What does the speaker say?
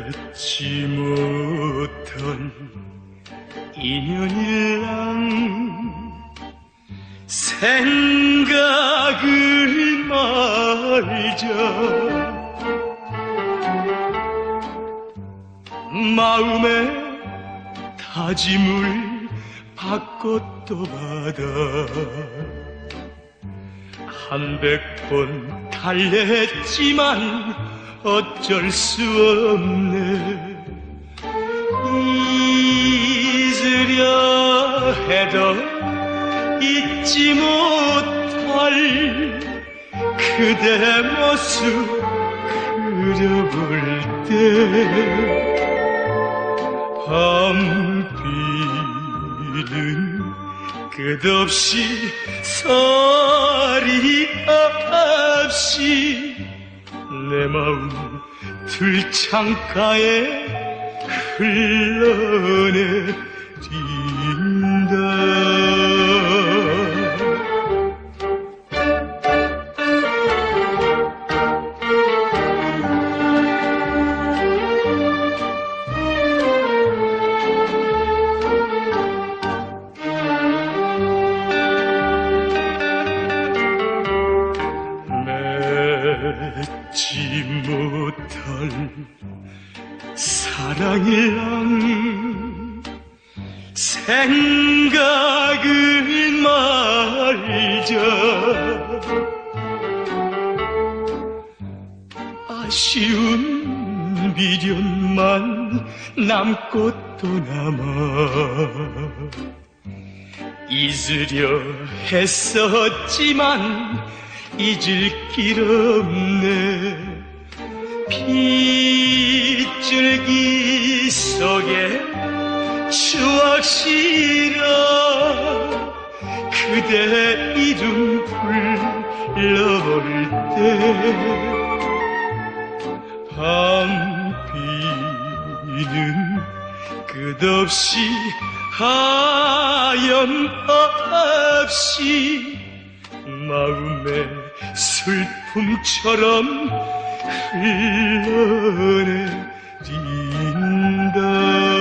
맺지 못한 인연이랑 생각을 말자. 마음의 다짐을 또 받아 한백 번 달랬지만 어쩔 수 없네. 잊으려 해도 잊지 못할 그대 모습 그려볼 때 밤비는 끝없이 소리 없이 내 마음 들창가에 흘러내린다 맺지 못할 사랑이랑 생각을 말자 아쉬운 미련만 남고 또 남아 잊으려 했었지만 잊을 길 없네. 빗줄기 속에 추억 실어 그대 이름 불러볼 때 밤비는 끝없이 하염없이 마음의 슬픔처럼 흘러내린다